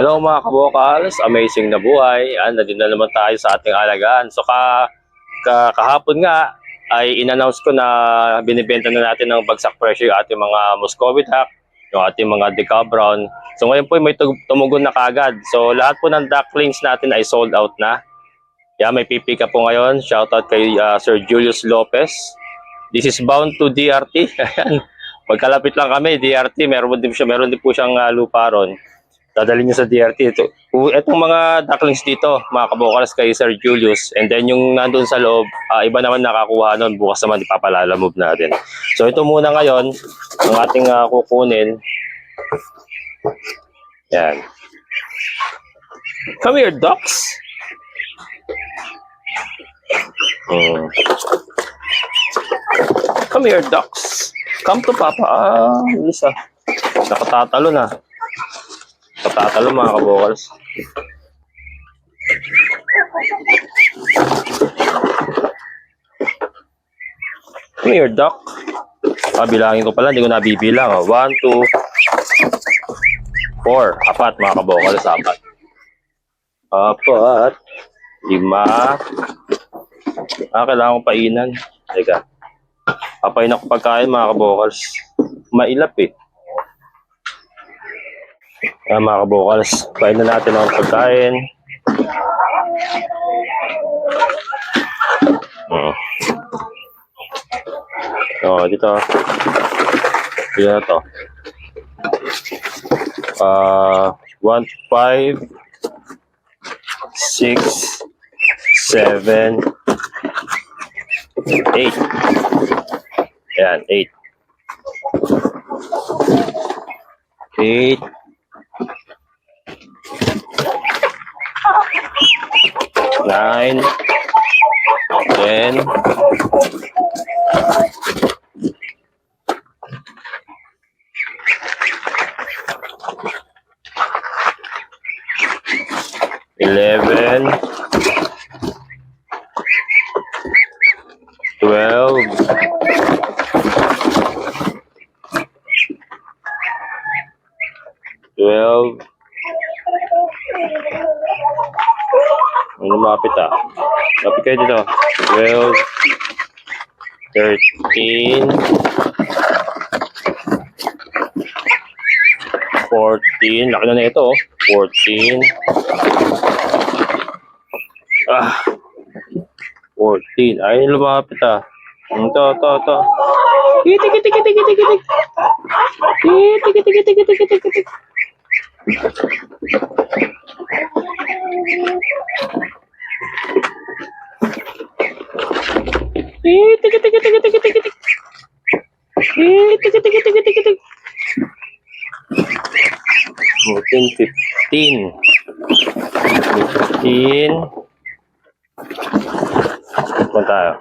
Hello mga kabokals, amazing na buhay. Yan, nandito na naman tayo sa ating alagaan. So ka, ka kahapon nga ay in-announce ko na binibenta na natin ng bagsak presyo yung ating mga Muscovite Hack, yung ating mga Deca Brown. So ngayon po may tumugon na kagad. So lahat po ng ducklings natin ay sold out na. Yan, may pipika po ngayon. Shoutout kay ah, Sir Julius Lopez. This is bound to DRT. Ayan. Magkalapit lang kami, DRT. Meron din siya, meron din po siyang ah, lupa ron dadalhin niya sa DRT. Ito, itong mga ducklings dito, mga kabokals kay Sir Julius. And then yung nandun sa loob, ah, iba naman nakakuha nun. Bukas naman ipapalala move natin. So ito muna ngayon, ang ating ah, kukunin. Yan. Come here, ducks. Hmm. Come here, ducks. Come to Papa. Ah, isa. Nakatatalo na. Patatalo mga kabokals. Come here, duck. Ah, bilangin ko pala, hindi ko nabibilang. Oh. One, two, four. Apat mga kabokals, apat. Apat. Lima. Ah, kailangan ko painan. Teka. Papain ako pagkain mga kabokals. Mailap eh. Ayan mga kabukals, kain na natin ang pagkain. Oh. Oh, dito. Dito na to. Ah, 1, 5, 6, 7, 8. Ayan, 8. 8. Nine, ten, lumapit ah. Lapit kayo dito. 12, 13, 14. Laki na na ito oh. 14. Ah. 14. Ay, lumapit ah. Ito, ito, ito. Kiti, kiti, kiti, kiti, kiti. Kiti, kiti, kiti, kiti, kiti, kiti. Eh, tiki tiki tiki tiki tiki tiki. Eh, tiki tiki tiki tiki tiki. Fourteen, fifteen. Fifteen. Ito tayo.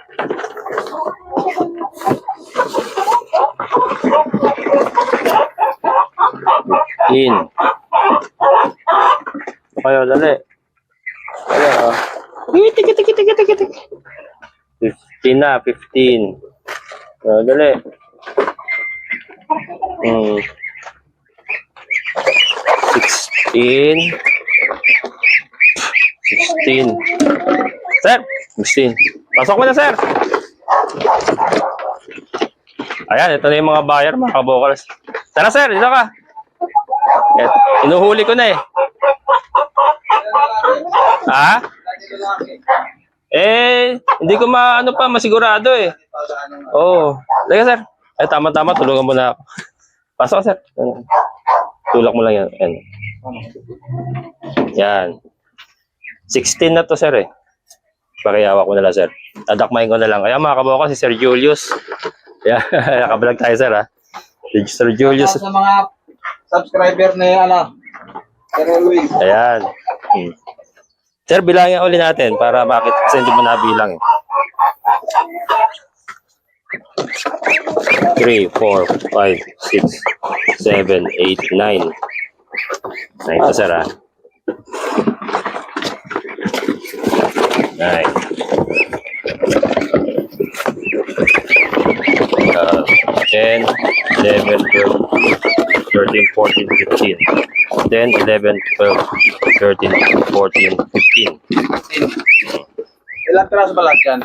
Fifteen. Kayo, dali. Kaya, ah. Eh, tiki tiki tiki tiki. 15 na, 15. Oh, dali. Hmm. 16. 16. Sir, 16. Pasok mo na, sir. Ayan, ito na yung mga buyer, mga kabokals. Tara, sir, dito ka. Et, inuhuli ko na eh. Ha? Eh, hindi ko maano pa, masigurado eh. Oo. Oh. Teka, sir. Eh, tama-tama, tulungan mo na ako. Pasok, sir. Tulak mo lang yan. Yan. Yan. 16 na to, sir eh. Pakiyawa ko na lang, sir. Adakmayin ko na lang. Kaya mga kabawa ko, si Sir Julius. Yan, nakablog tayo, sir ha. Si Sir Julius. sa mga subscriber na yung ano, Sir Luis. Ayan. Hmm. Sir, bilangin uli natin para makita kasi hindi mo nabilang. eh. 3, 4, 5, 6, 7, 8, 9. 9 to sir ah. 9. Uh, 10, 11, 12, 13, 14, 15. 10, 11, 12, 13, 14, 15. 15. Ilang piraso ba lahat yan?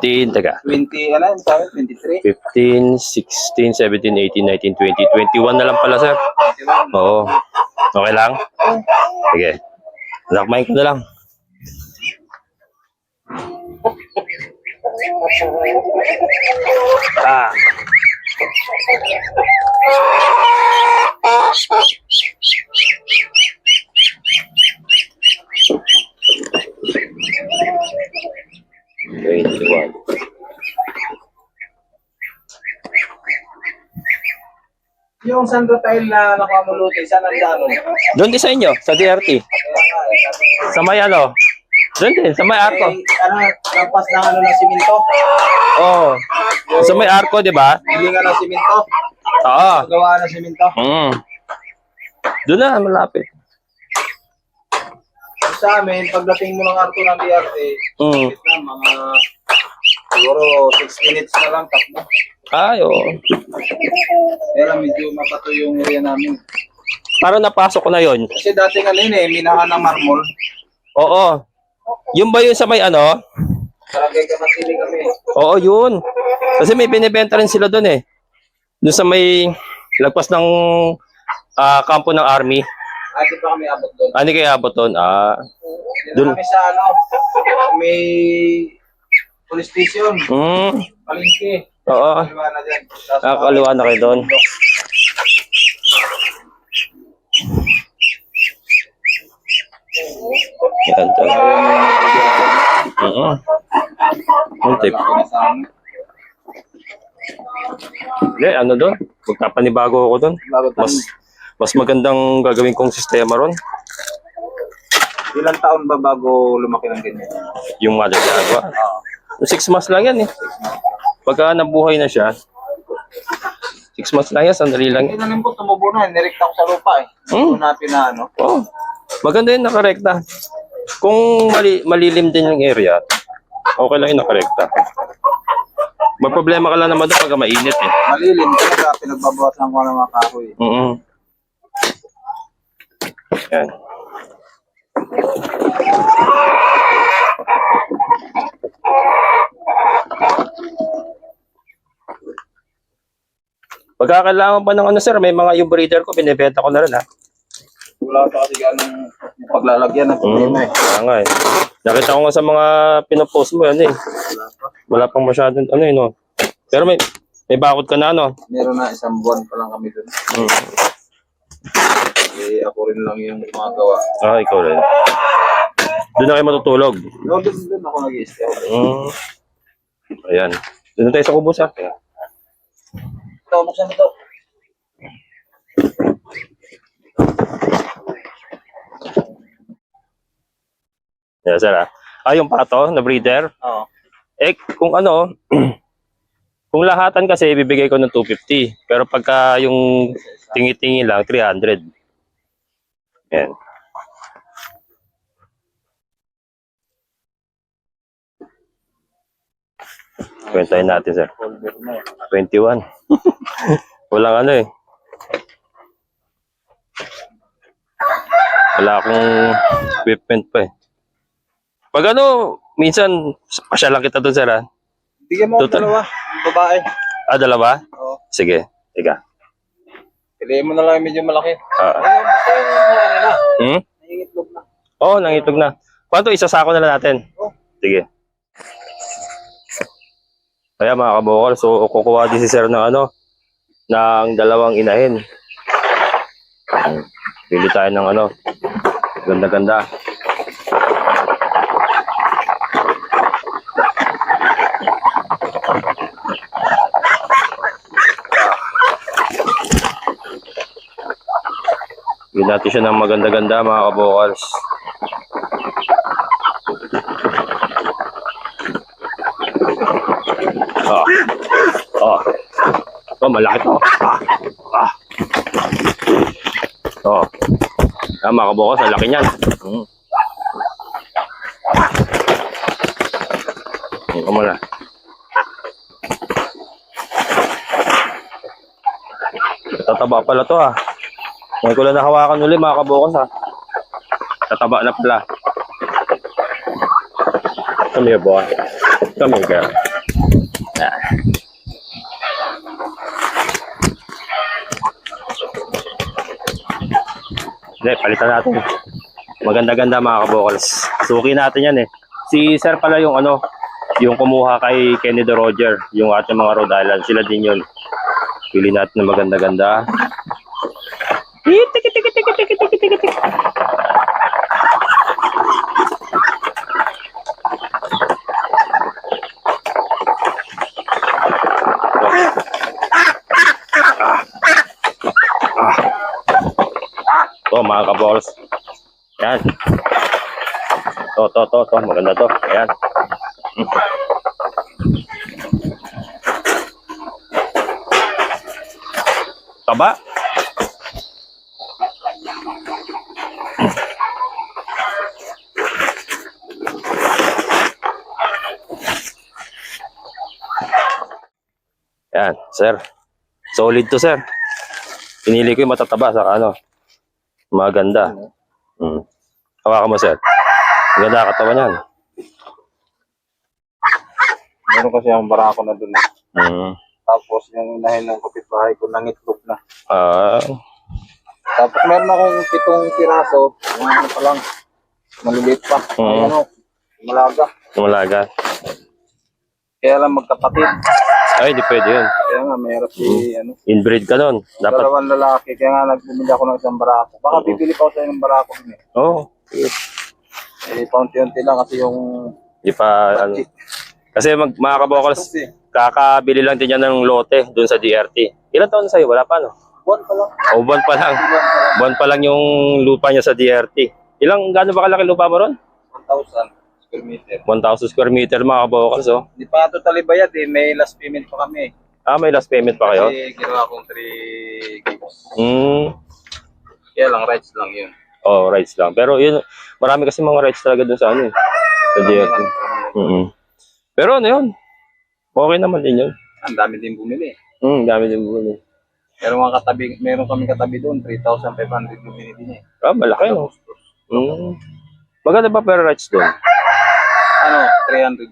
15, taga. 20, ano yun sabi? 23? 15, 16, 17, 18, 19, 20, 21 na lang pala, sir. 21. Oo. Okay lang? Sige. Nakmain ko na lang. Ah. Twenty-one. Yung Sandro Tile na nakamuluti, saan ang dano? Doon din sa inyo, sa DRT. Sa may ano? Doon din, sa may arko. Eh, ano, lampas ng ano ng siminto. Oo. Sa may arko, di ba? Hilingan ng siminto. Oo. Gawa ng siminto. Mm. Doon na, malapit. Sa amin, pagdating mo ng arko ng BRT, Mm. na, mga siguro 6 minutes na lang takbo. Ay, oo. Pero medyo mapato yung area namin. Parang napasok ko na yon. Kasi dati nga yun eh, minahan ng marmol. Oo. Yung ba yun sa may ano? Barangay Kamatili kami. Oo, yun. Kasi may binibenta rin sila doon eh. Doon sa may lagpas ng ah, kampo ng army. Ah, di pa kami abot doon. Ano kaya abot doon? Ah, Doon Dun- kami sa ano, may police station, mm, palengke. oo. Kaliwa na dyan. Tapos Ah, kaliwa na kayo doon. Yan, dyan. Oo. Yung tip. Hindi, ano doon? Magpapanibago ako doon. Mas, mas magandang gagawin kong sistema ron. Ilang taon ba bago lumaki ng ganyan? Yung mother gagawa. Oo. Six months lang yan eh. Pagka nabuhay na siya, six months lang yan, sandali lang yan. Inanim ko, tumubo na. Nirekta ko sa lupa eh. Hmm. Doon na pinaano. Oh, maganda yung nakarekta. Kung mali, malilim din yung area, okay lang yung nakarekta. May problema ka lang naman doon pagka mainit eh. Malilim talaga, pinagbabawas lang ko ng mga kahoy. Mm Yan. Pagka kailangan pa ng ano sir, may mga yung breeder ko, binibenta ko na rin ha. Wala pa kasi ganong paglalagyan ng Mm, problema eh. kaya nga eh. Nakita ko nga sa mga pinopost mo yan eh. Wala pa. Wala pang masyadong ano eh no. Pero may may bakod ka na ano. Meron na isang buwan pa lang kami doon. Mm. Eh, ako rin lang yung gumagawa. Ah, ikaw rin. Doon na kayo matutulog. No, doon, doon ako nag-i-stay. Mm. Ayan. Doon na tayo sa kubos ha. Ito, buksan ito. Yes, sir ha. Ah, yung pato na breeder. Oo. Eh, kung ano, kung lahatan kasi, bibigay ko ng 250. Pero pagka yung tingi-tingi lang, 300. Yan. Kwentahin natin, sir. Folder na eh. 21. Walang ano eh. Wala akong equipment pa eh. Pag ano, minsan, pasya lang kita doon, sir ha? Bigyan mo ako Total. dalawa. Babae. Ah, dalawa? Oo. Sige, tiga. Piliin mo na lang yung medyo malaki. Ah. Ayun, basta yung ano na. Hmm? Nangingitlog na. Oo, oh, nangitog na. Kwanto, isasako na lang natin. Oh. Sige. Kaya mga kabokal, so kukuha din si sir ng ano, ng dalawang inahin. Pili tayo ng ano, ganda-ganda. Natin siya ng maganda-ganda mga kabokals. Oh. Oh. Oh, malaki to. Ah. Ah. Oh. Ah, mga kabokals, ang laki niyan. Hmm. Ito mo na. Tataba pala to ah. Ngayon ko lang nahawakan uli mga kabukas ha. Tataba na pala. Come here, boy. Come here, girl. Ah. Hindi, palitan natin. Maganda-ganda mga kabokals. Suki natin yan eh. Si Sir pala yung ano, yung kumuha kay Kenny de Roger, yung ating mga Rhode Island. Sila din yun. Pili natin na maganda-ganda. Tiki, tiki, tiki, tiki, tiki, tiki, tiki, tiki. To mga kabols. Yan. To, to, to, to. Maganda to. Ayan. Mm. Taba. Yan, sir. Solid to, sir. Pinili ko yung matataba sa ano. Maganda. Mm. Hawakan mo, sir. Maganda katawan yan. Meron kasi ang barako na dun. Mm. Tapos yung inahin ng kapitbahay ko nangitlog na. Ah, Tapos meron akong pitong piraso. Yung ano pa lang. Maliliit pa. Mm. ano, malaga. lumalaga. Kaya lang magkapatid. Ay, di pwede yun. Kaya nga, mayroon si, ano, Inbreed ka nun. Dapat, dalawang lalaki. Kaya nga, nagbumili ako ng isang barako. Baka bibili pa ako sa ng barako din eh. oo. Oh, Eh, paunti-unti lang kasi yung... di pa, ano. Kasi mag, mga kabokals, Kasi, kakabili lang din yan ng lote dun sa DRT. Ilan taon na sa'yo? Wala pa, no? buwan pa lang. O, buwan pa lang. Buwan pa lang. Buwan pa lang yung lupa niya sa DRT. Ilang, gaano ba kalaki lupa mo ron? 1,000 square meter. 1,000 square meter, mga kabokals, oh. Di pa totally bayad eh. May last payment pa kami. Ah, may last payment pa kayo? Kasi ginawa kong 3 gigs. Hmm. Kaya lang, rights lang yun. Oh, rights lang. Pero yun, marami kasi mga rights talaga dun sa ano eh. Sa DRT. Mm Pero ano yun? Okay naman din yun. Ang dami din bumili. Hmm, dami din bumili. Meron mga katabi, meron kami katabi doon, 3,500 yung binili niya. eh. Ah, malaki no? Hmm. Maganda ba per rights doon? Ano, 300.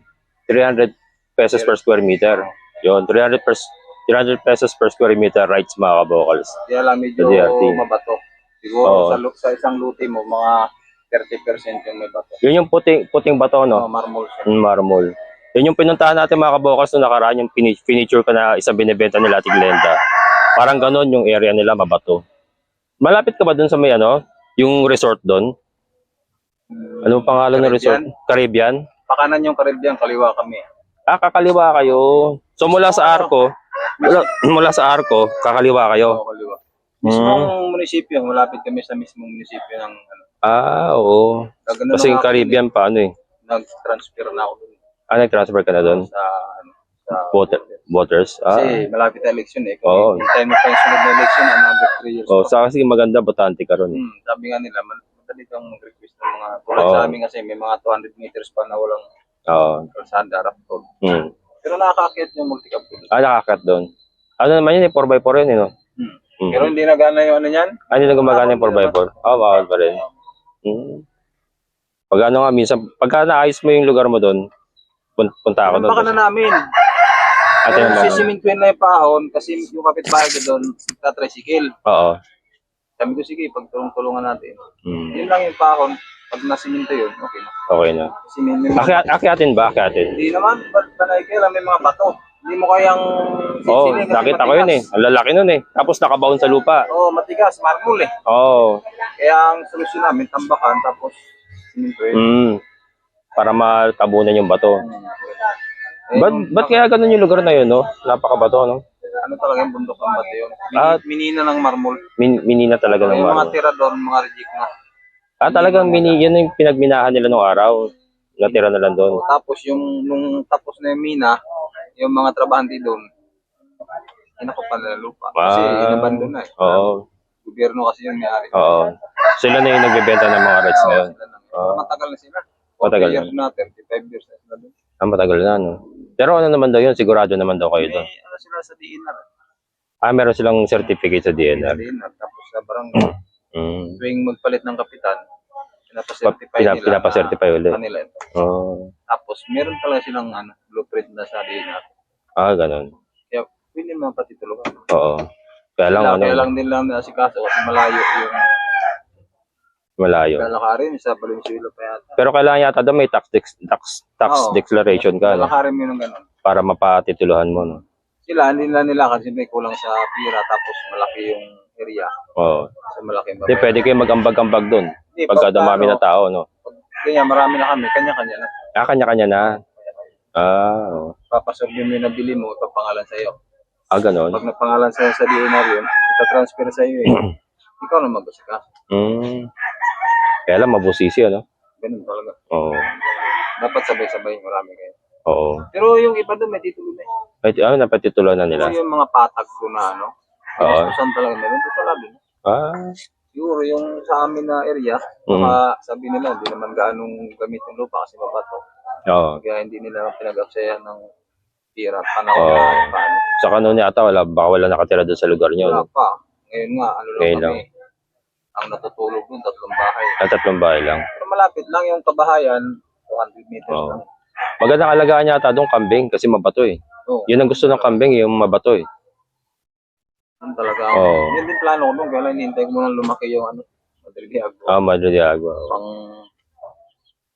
300 pesos per square meter. Yun, 300 per 300 pesos per square meter rights mga kabokals. Kaya lang medyo DRT. mabato. Siguro Oo. sa, sa isang luti mo, mga 30% yung may bato. Yun yung puting, puting bato, No, no? marmol siya. Mm, marmol. Yun yung pinuntahan natin mga kabokals nung nakaraan yung fini- finiture ka na isang binibenta nila Ate Glenda. Parang ganon yung area nila, mabato. Malapit ka ba dun sa may ano? Yung resort doon? Ano pangalan ng resort? Caribbean? Pakanan yung Caribbean, kaliwa kami. Ah, kakaliwa kayo. So mula sa Arco, mula, mula sa Arco, kakaliwa kayo. Oo, kaliwa. Mismong munisipyo, malapit kami sa mismong munisipyo ng ano. Ah, oo. Gagano Kasi yung ako Caribbean pa, ano eh. Nag-transfer na ako dun Ah, nag-transfer ka na doon? sa ano, sa Water, waters? Ah. Kasi malapit na election eh. Kung Oo. hindi tayo mo pa yung sunod na election, another 3 years Oh, pa. sa kasi maganda, botante ka ron. eh. Hmm, sabi nga nila, mal- madali kang mag-request ng mga, tulad Oo. sa amin kasi may mga 200 meters pa na walang Oo. kalsada, rough road. Hmm. Pero nakakakit yung multi-cab ko. Ah, nakakat doon. Ano naman yun eh, 4x4 yun eh, no? Hmm. Hmm. Pero hindi nagana yung ano yan. Ano na gumagana yung 4x4? Oo, oh, bawal pa rin. Hmm. Pag ano nga, minsan, pagka naayos mo yung lugar mo doon, pun- punta ako doon. baka na namin? Ate Pero naman. sisimintuin na yung pahon kasi yung kapitbahay ko doon, tatricycle. Oo. Sabi ko, sige, pagtulong-tulungan natin. Hmm. Yun lang yung pahon. Pag nasiminto yun, okay na. Okay na. Kasi may, may ba? Akiatin. hindi naman, ba't panay kailan may mga bato. Hindi mo kayang Oo, oh, sisili kasi nakita ko yun eh. matigas. Ang lalaki nun eh. Tapos nakabaon sa lupa. Oo, matigas, marmol eh. Oo. Kaya ang solusyon namin, tambakan, tapos simintuin. Hmm. Para matabunan yung bato. Eh, Ba't, yung- ba't kaya ganun yung lugar na yun, no? Napakabato, no? Ano talaga yung bundok ng bato yun? Mini, Ah. minina ng marmol. Min, minina talaga ng yung mga marmo. tira doon, mga reject na. Ah, talagang mini, yun yung pinagminahan nila nung araw. Natira na lang doon. Tapos yung nung tapos na yung mina, yung mga trabahante doon, inakupan nila lupa. Kasi Ah. inabandon na eh. Oo. Gobyerno kasi yung may-ari. Oo. Sila na yung nagbebenta ng mga rights ngayon. Sila na. Oo. Matagal na sila. Matagal 40 na. years na, 35 years na sila doon. Ah, matagal na, no? Pero ano naman daw yun? Sigurado naman daw kayo May doon. ano sila sa DNR. Ah, meron silang certificate sa Sa DNR. DNR. Tapos sa barangay. Mm. Tuwing magpalit ng kapitan, Pa, pinapacertify pina, nila pinapacertify na ulit. kanila ito. Oh. Tapos, meron talaga silang ano, blueprint na sa DNA. Ah, ganun. Kaya, pwede naman patitulugan. Oo. Kaya lang, Kaya, ano, kaya lang lang na si Kaso kasi malayo yung malayo. lalakarin sa Valenzuela pa yata. Pero kailangan yata doon may tax, dex- tax, tax Oo. declaration ka, no? Lalakarin mo yung ganun. Para mapatituluhan mo, no? Sila, hindi nila nila kasi may kulang sa pira tapos malaki yung area. Oo. Kasi malaki yung Hindi, pwede kayo mag-ambag-ambag doon. Hindi, Pagka dumami ano, na tao, no? Ganyan, marami na kami. Kanya-kanya na. Ah, kanya-kanya na. Ah, oo. Papasorbi mo yung nabili mo, ipapangalan sa'yo. ah ganun. Pag napangalan sa'yo sa DNR yun, itatransfer sa'yo eh. Ikaw na mag-usika. Mm. Kaya lang, mabusisi, ano? Ganun talaga. Oo. Dapat sabay-sabay, marami kayo. Oo. Pero yung iba doon, may titulo na eh. Ay, ano, napatituloy na nila? Yung mga patag ko na ano, Oo. Gustusan talaga meron. Ito pala din. Ah, Siguro yung sa amin na area, Mm. baka sabi nila, hindi naman gaanong gamit yung lupa kasi mabato. oo. Kaya hindi nila pinag-aksayan ng tira, panahon Oo. na paano. Sa kanon yata, wala, baka wala nakatira doon sa lugar niyo, Wala no? pa. Ngayon nga, ano lang Ngayon kami, ang natutulog dun, tatlong bahay. At tatlong bahay lang. Pero malapit lang yung kabahayan, 200 meters Oo. lang. Magandang alagaan yata doon kambing kasi mabato eh. Oo. Yun ang gusto ng kambing, yung mabato eh. Yun talaga. Oo. Yun din plano ko kaya lang hinihintay ko muna lumaki yung ano, madaliag ko. Ah, Madre de Agua. oo. Pang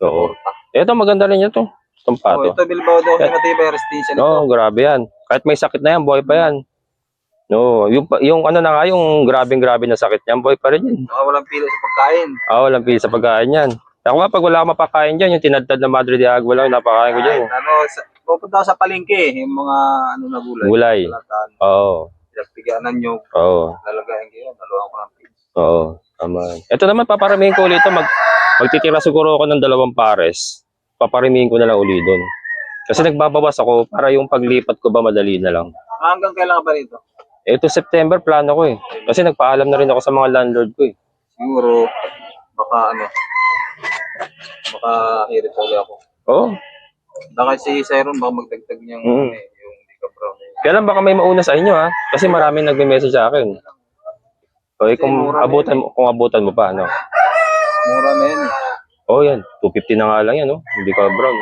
Oo. Ito, maganda rin ito. Itong Oh, pato. ito Bilbao daw, kinatibay restitution ito. No, grabe yan. Kahit may sakit na yan, buhay pa yan. No, yung, pa- yung ano na nga, yung grabing-grabe na sakit niyan, buhay pa rin yan. Baka walang pila sa pagkain. Ah, walang pili sa pagkain yan. Ako nga, pag wala akong mapakain dyan, yung tinadtad na Madre de Agua lang, napakain ko dyan. Ano, sa, pupunta ako sa palengke, yung mga ano na gulay. Gulay. Oo, pinagpiganan nyo, oo, lalagayan kayo, naluhan ko ng pins. oo. Tama. Ito naman, paparamihin ko ulit ito. Mag, magtitira siguro ako ng dalawang pares. Paparamihin ko na lang uli doon. Kasi nagbabawas ako para yung paglipat ko ba madali na lang. Ah, Hanggang kailan ka ba rito? Ito September plano ko eh. Kasi nagpaalam na rin ako sa mga landlord ko eh. Siguro, baka ano, baka hirit ulit ako. Oo. Baka si Siron, baka magdagdag niyang Mm. ano eh, yung di ka brown eh. Kaya lang baka may mauna sa inyo ha. Kasi maraming nagme-message sa akin. Okay, kung abutan mo, kung abutan mo pa, ano. Mura na eh. Oh, yan. 250 na nga lang yan, no? Hindi ka brown.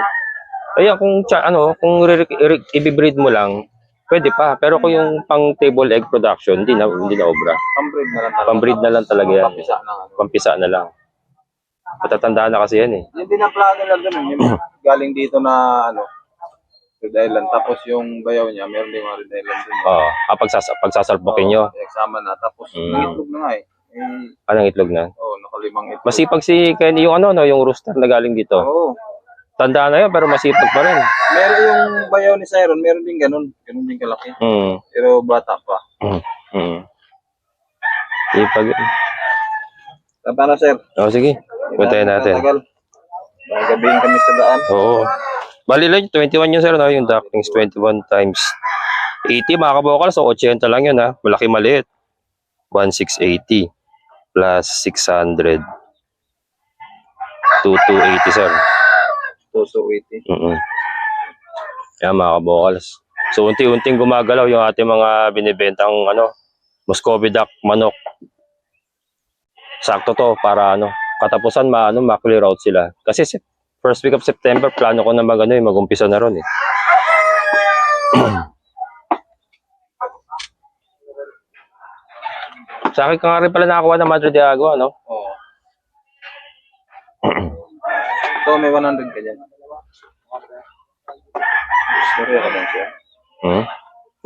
Ayan, kung, ano, kung re- re- i-breed mo lang, pwede pa. Pero kung yung pang table egg production, hindi na, hindi na obra. Pambreed na lang talaga. Pambreed na lang talaga yan. Pampisa na ano. Pampisa na lang. Matatandaan na kasi yan eh. Yung din ang plano nila ganun, yung galing dito na ano, Red Island. Tapos yung bayaw niya, meron din mga Red Island dun. Oo. Ah, pagsas pagsasalpukin nyo, Nagsama na. Tapos Mm. nangitlog na nga eh. Eh, anong itlog na? oh, nakalimang itlog. Masipag si Kenny yung ano, no, yung rooster na galing dito. Oo. Tandaan na yun, pero masipag pa rin. Meron yung bayaw ni Siron, meron din ganun. Ganun din kalaki. Hmm. Pero bata pa. Hmm. Hmm. Ipag... Tapa na sir. Oh, sige. Puntayin natin. Tagal. Gabihin kami sa daan. Oo. Bali lang, 21 yun sir, no? yung ducklings 21 times 80, mga kabokal, so 80 lang yun ha. Malaki maliit. 1680 plus 600. 2280 sir. Tuso 80. Mm Yan mga kabokals. So unti-unting gumagalaw yung ating mga binibentang ano, Muscovy duck manok. Sakto to para ano, katapusan maano ma-clear out sila. Kasi si- first week of September plano ko na mag ano, eh, mag-umpisa na ron eh. Sa akin ka nga rin pala nakakuha ng Madre de Agua, no? Oo. Ito may 100 ka dyan. Sorry ka lang siya. Hmm?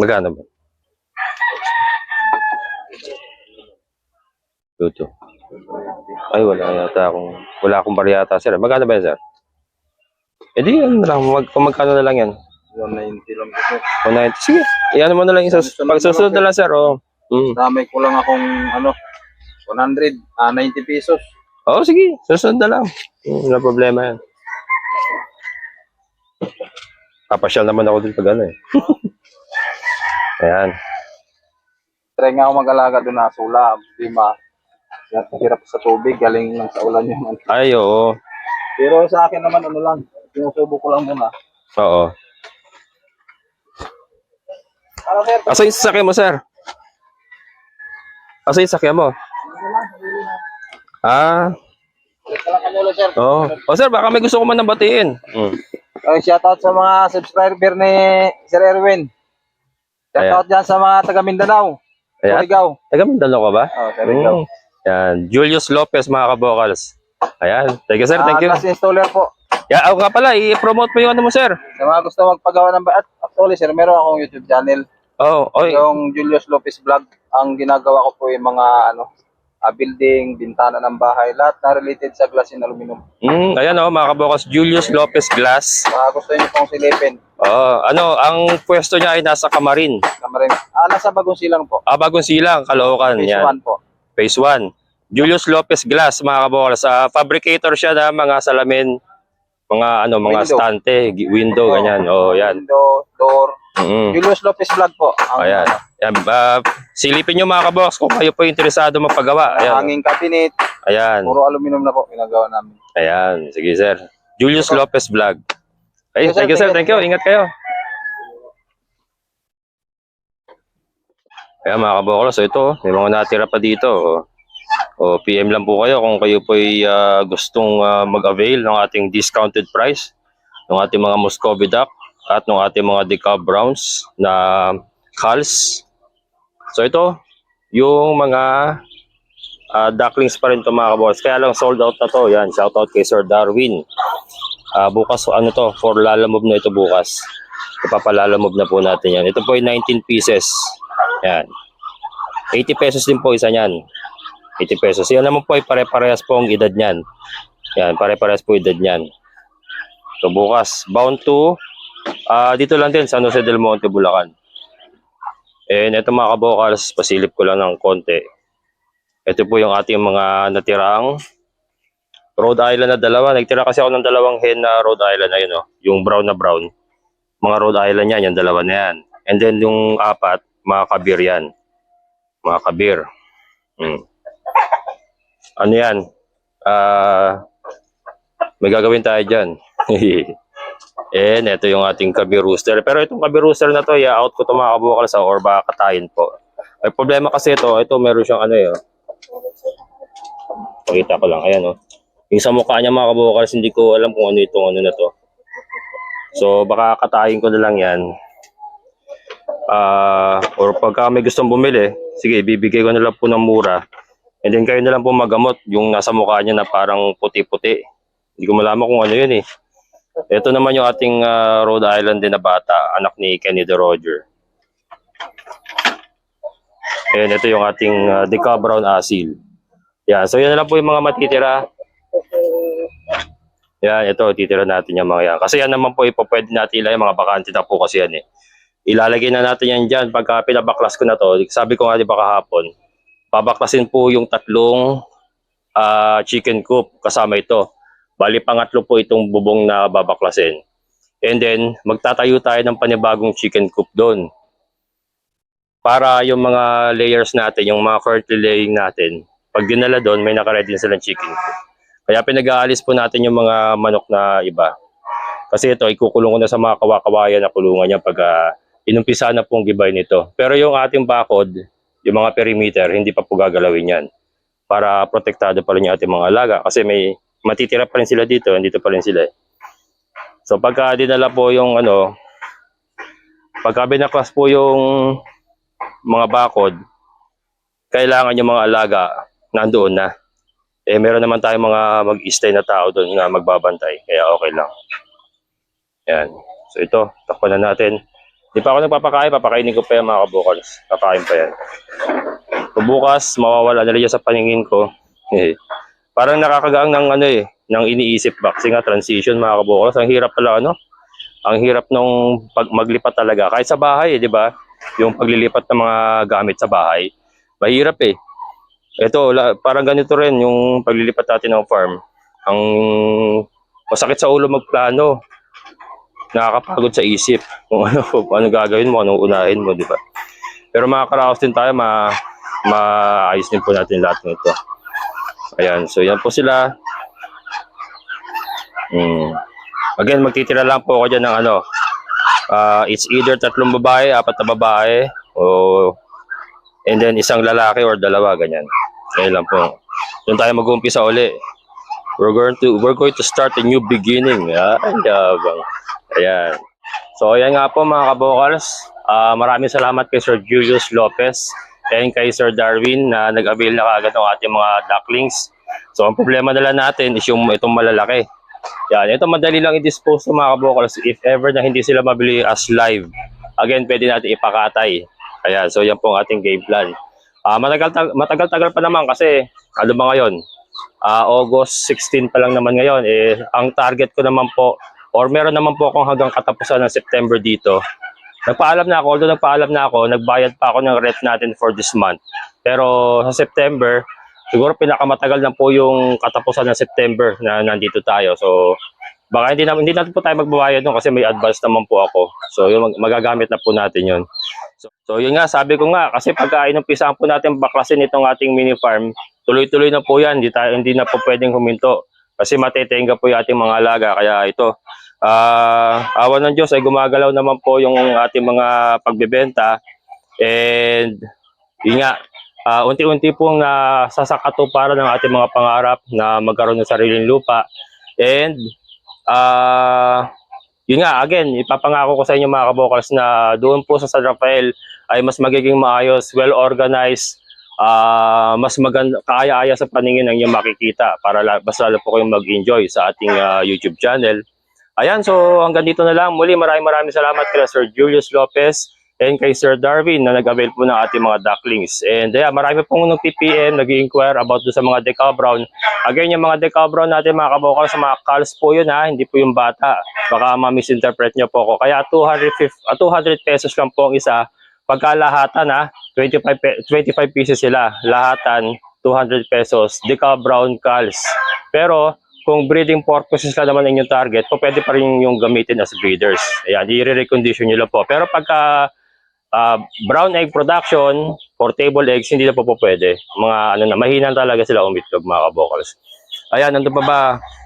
Magkano ba? Luto. Ay, wala yata akong, wala akong bariyata, sir. Magkano ba yan, sir? Eh di, ano na lang, mag, kung magkano na lang yan. 190 lang kasi. 190. Sige, iyan mo na lang yung sus- pag susunod na lang, sir, oh. Hmm. Damay ko lang akong ano, 100, ah 90 pesos. Oo, oh, sige, susunod na lang. Hmm, wala problema yan. Papasyal naman ako dito pag ano eh. Ayan. Try nga ako mag-alaga doon na sula, lima. Hirap sa tubig, galing lang sa ulan ano. Ay, oo. Pero sa akin naman ano lang, sinusubo ko lang muna. Oo. Ano sir? Asa yung sasakyan mo, sir? Asa yung sasakyan mo? Ah, sir. oh. Oh, sir, baka may gusto ko man nang batiin. Mm. Uh, shoutout sa mga subscriber ni Sir Erwin. Shoutout dyan sa mga taga Mindanao. Ayan. Surigao. Taga Mindalo ka ba? Oh, Surigao. Mm. Yan. Julius Lopez, mga kabokals. Ayan. Thank you, sir. Thank you. Ah, gas installer po. Yeah, ako nga pala, i-promote mo yung ano mo, sir. Sa mga gusto magpagawa ng at actually sir, meron akong YouTube channel. Oh, oy. Yung Julius Lopez Vlog. Ang ginagawa ko po yung mga ano, ah, building, bintana ng bahay, lahat na related sa glass and aluminum. Mm, ayan oh, mga kabokals, Julius Lopez Glass. Mga gusto niyo pong silipin, Oh, ano, ang pwesto niya ay nasa Kamarin. kamarin. Ah, nasa Bagong Silang po. Ah, Bagong Silang, Caloocan. Phase Yan. 1 po. Phase 1. Julius Lopez Glass, mga kabokals. Ah, fabricator siya na mga salamin, mga ano, mga Window. stante, window, ganyan. Oh, yan. Window, door. Mm. Julius Lopez Vlog po. Ang Ayan. Yan. ah, silipin nyo mga kabox kung kayo po interesado magpagawa. Ayan. hanging cabinet, Ayan. puro aluminum na po ginagawa namin. Ayan. Sige, sir. Julius Lopez Vlog. Ay, Yes, sir. thank you, sir. Thank you. Ingat kayo. Ayan, mga kabokolo. So, ito, may mga natira pa dito. O, PM lang po kayo kung kayo po ay ah, gustong ah, mag-avail ng ating discounted price ng ating mga Muscovy duck at ng ating mga decaf browns na calls. So, ito, yung mga ah, ducklings pa rin to mga kabokolo. Kaya lang sold out na to. Yan, shout out kay Sir Darwin. Ah, bukas ano to, for lalamove na ito bukas. Ipapalalamove na po natin yan. Ito po ay 19 pieces. Yan. 80 pesos din po isa niyan. 80 pesos. Yan naman po ay pare-parehas po ang edad niyan. Yan, pare-parehas po edad niyan. So bukas, bound to ah dito lang din, San Jose del Monte, Bulacan. And ito mga kabokals, pasilip ko lang ng konti. Ito po yung ating mga natirang Rhode Island na dalawa. Nagtira kasi ako ng dalawang hen na Rhode Island na yun, oh. yung brown na brown. Mga Rhode Island yan, yung dalawa na yan. And then yung apat, mga kabir yan. Mga kabir. Hmm. Ano yan? Ah, may gagawin tayo dyan. And ito yung ating kabir rooster. Pero itong kabir rooster na to, i-out ko ito mga kabukal sa or baka katayin po. May problema kasi ito, ito meron siyang ano yun. Pakita ko lang, ayan oh. Yung sa mukha niya mga kabukals, hindi ko alam kung ano itong ano na to. So baka katayin ko na lang yan. Ah, or pagka may gustong bumili, sige, bibigay ko na lang po ng mura. And then kayo na lang po magamot yung nasa mukha niya na parang puti-puti. Hindi ko malaman kung ano yun eh. Ito naman yung ating ah, Rhode Island din na bata, anak ni Kenny De Roger. And ito yung ating uh, Deca Brown Asil. Yan, so yan na lang po yung mga matitira. Yan, ito, titira natin yung mga yan. Kasi yan naman po, ipopwede natin ilagay, mga bakante na po kasi yan eh. Ilalagay na natin yan dyan pagka pinabaklas ko na to. Sabi ko nga di ba kahapon, babaklasin po yung tatlong ah, chicken coop kasama ito. Bali, pangatlo po itong bubong na babaklasin. And then, magtatayo tayo ng panibagong chicken coop doon. Para yung mga layers natin, yung mga currently laying natin, pag dinala doon, may nakaready na silang chicken coop. Kaya pinag-aalis po natin yung mga manok na iba. Kasi ito, ikukulong ko na sa mga kawakawayan na kulungan niya pag ah, inumpisa na pong gibay nito. Pero yung ating bakod, yung mga perimeter, hindi pa po gagalawin yan. Para protektado pa rin yung ating mga alaga. Kasi may matitira pa rin sila dito, dito pa rin sila. eh. So pagka dinala po yung ano, pagka binaklas po yung mga bakod, kailangan yung mga alaga nandoon na. Eh meron naman tayong mga mag-stay na tao doon na magbabantay, kaya okay lang. Yan. So ito, takpan na natin. Di pa ako nagpapakain, papakainin ko pa yan mga kabukals. Papakain pa yan. So bukas, mawawala na rin sa paningin ko. Parang nakakagaang ng ano eh, ng iniisip ba. Kasi nga transition mga kabukals. Ang hirap pala ano, ang hirap nung pag maglipat talaga. Kahit sa bahay, eh, di ba? Yung paglilipat ng mga gamit sa bahay. Mahirap eh. Ito, parang ganito rin yung paglilipat natin ng farm. Ang masakit sa ulo magplano. Nakakapagod sa isip kung ano, ano gagawin mo, anong unahin mo, di ba? Pero makakaraos din tayo, ma maayos din po natin lahat ng ito. Ayan, so yan po sila. Mm. Again, magtitira lang po ako dyan ng ano, ah, it's either tatlong babae, apat na babae, o and then isang lalaki or dalawa, ganyan. Ayun lang po. doon tayo mag-uumpisa uli. We're going to we're going to start a new beginning. Ay, yabang. Ayan. So, ayan nga po mga kabokals. Ah, maraming salamat kay Sir Julius Lopez and kay Sir Darwin na nag-avail na kaagad ng ating mga ducklings. So, ang problema na natin is yung itong malalaki. Yan, ito madali lang i-dispose ng mga kabokals if ever na hindi sila mabili as live. Again, pwede natin ipakatay. Ayan, so yan po ang ating game plan. Ah, matagal matagal tagal pa naman kasi ano ba ngayon? Ah, August 16 pa lang naman ngayon eh ang target ko naman po or meron naman po akong hanggang katapusan ng September dito. Nagpaalam na ako, although nagpaalam na ako, nagbayad pa ako ng rent natin for this month. Pero sa September, siguro pinakamatagal na po yung katapusan ng September na nandito tayo. So baka hindi na hindi natin po tayo magbabayad doon kasi may advance naman po ako. So yung mag- magagamit na po natin 'yon. So, so yun nga, sabi ko nga kasi pagka inumpisahan po natin baklasin itong ating mini farm, tuloy-tuloy na po 'yan, hindi tayo hindi na po pwedeng huminto kasi matetenga po yung ating mga alaga kaya ito ah awan ng Diyos ay gumagalaw naman po yung ating mga pagbebenta and yun nga ah, unti-unti pong nasasakatuparan ng ating mga pangarap na magkaroon ng sariling lupa and ah yun nga, again, ipapangako ko sa inyo mga kabokals na doon po sa San Rafael ay mas magiging maayos, well-organized, ah mas maganda, kaaya-aya sa paningin ang inyong makikita para mas lalo po kayong mag-enjoy sa ating ah, YouTube channel. Ayan, so hanggang dito na lang. Muli maraming maraming salamat kay Sir Julius Lopez and kay Sir Darwin na nag-avail po ng ating mga ducklings. And yeah, marami pong nung PPM nag-inquire about do sa mga decal brown. Again, yung mga decal brown natin mga kabokal sa mga calls po yun ha, hindi po yung bata. Baka ma-misinterpret nyo po ako. Kaya 250, ah, 200 pesos lang po ang isa. Pagka lahatan ha, 25, pe- 25 pieces sila. Lahatan, 200 pesos. Decal brown calls. Pero kung breeding purposes lang naman inyong target, po pwede pa rin yung gamitin as breeders. Ayan, i-recondition nyo lang po. Pero pagka ah, brown egg production for table eggs, hindi na po po pwede. Mga ano na, mahina talaga sila umitlog mga kabokals. Ayan, nandun pa ba?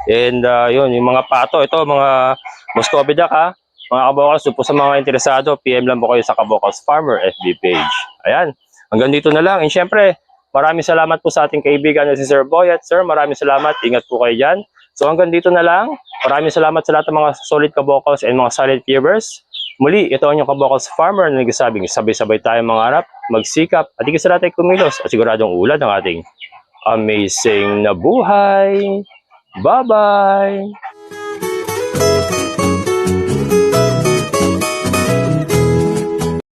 And ah, yun, yung mga pato, ito mga Muscovy duck ha. Mga kabokals, po sa mga interesado, PM lang po kayo sa Kabokals Farmer FB page. Ayan, hanggang dito na lang. And syempre, maraming salamat po sa ating kaibigan na si Sir Boyat. Sir, maraming salamat. Ingat po kayo dyan. So hanggang dito na lang. Maraming salamat sa lahat ng mga solid kabokals and mga solid viewers. Muli, ito ang inyong kabokals farmer na nagsasabing sabay-sabay tayo mangarap, magsikap, at higit sa lahat ay kumilos at siguradong ulad ng ating amazing na buhay. Bye-bye!